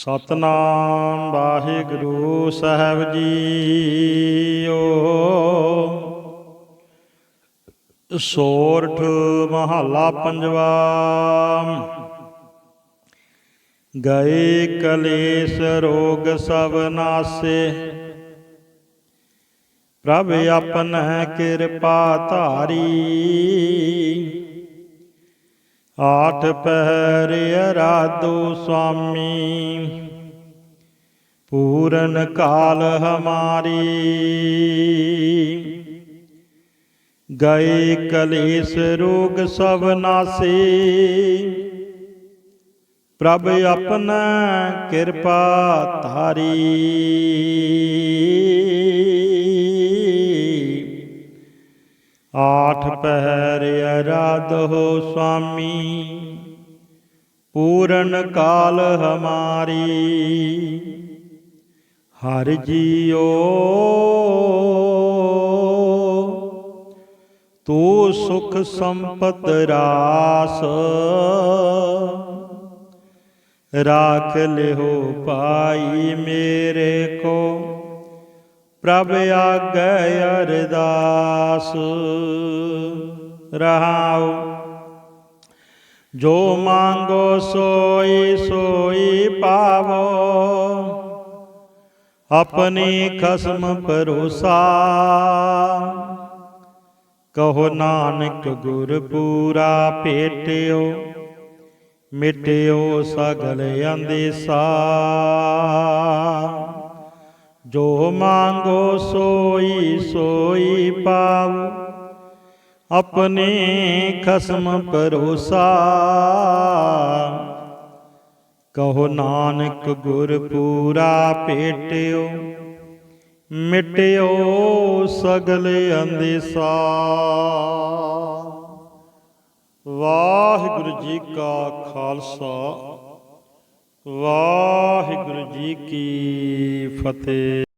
ਸਤਨਾਮ ਵਾਹਿਗੁਰੂ ਸਾਹਿਬ ਜੀਓ। ਸੋਰਠ ਮਹੱਲਾ ਪੰਜਵਾ। ਗਏ ਕਲੇਸ਼ ਰੋਗ ਸਭ ਨਾਸੇ। ਪ੍ਰਭ ਆਪਣੈ ਕਿਰਪਾ ਧਾਰੀ। ਆਠ ਪਹਿਰ ਅਰਾਧੋ ਸੁਆਮੀ, ਪੂਰਨ ਕਾਲ ਹਮਾਰੀ। ਗਏ ਕਲੇਸ਼ ਰੋਗ ਸਭ ਨਾਸੇ, ਪ੍ਰਭ ਆਪਣਾ ਕਿਰਪਾ ਧਾਰੀ। ਆਠ ਪਹਿਰ ਅਰਾਧੋ ਸੁਆਮੀ ਪੂਰਨ ਕਾਲ ਹਮਾਰੀ। ਹਰ ਜੀਓ, ਤੂੰ ਸੁਖ ਸੰਪਤ ਰਾਸ। ਰਾਖ ਲਿਓ ਪਾਈ ਮੇਰੇ ਕੋ। ਪ੍ਰਭ ਆਗੈ ਅਰਦਾਸ। ਰਹਾਉ। ਜੋ ਮੰਗੋ ਸੋਈ ਸੋਈ ਪਾਵੋ। ਆਪਣੀ ਖਸਮ ਭਰੋਸਾ। ਕਹੋ ਨਾਨਕ ਗੁਰ ਪੂਰਾ ਭੇਟਿਓ, ਮਿਟਿਓ ਸਗਲ ਅੰਦੇਸਾ। ਜੋ ਮੰਗੋ ਸੋਈ ਸੋਈ ਪਾਉ ਆਪਣੇ ਖਸਮ ਭਰੋਸਾ। ਕਹੋ ਨਾਨਕ ਗੁਰ ਪੂਰਾ ਭੇਟਿਓ ਮਿਟਿਓ ਸਗਲ ਅੰਦੇਸਾ। ਵਾਹਿਗੁਰੂ ਜੀ ਕਾ ਖਾਲਸਾ ਵਾਹਿਗੁਰੂ ਜੀ ਕੀ ਫਤਿਹ।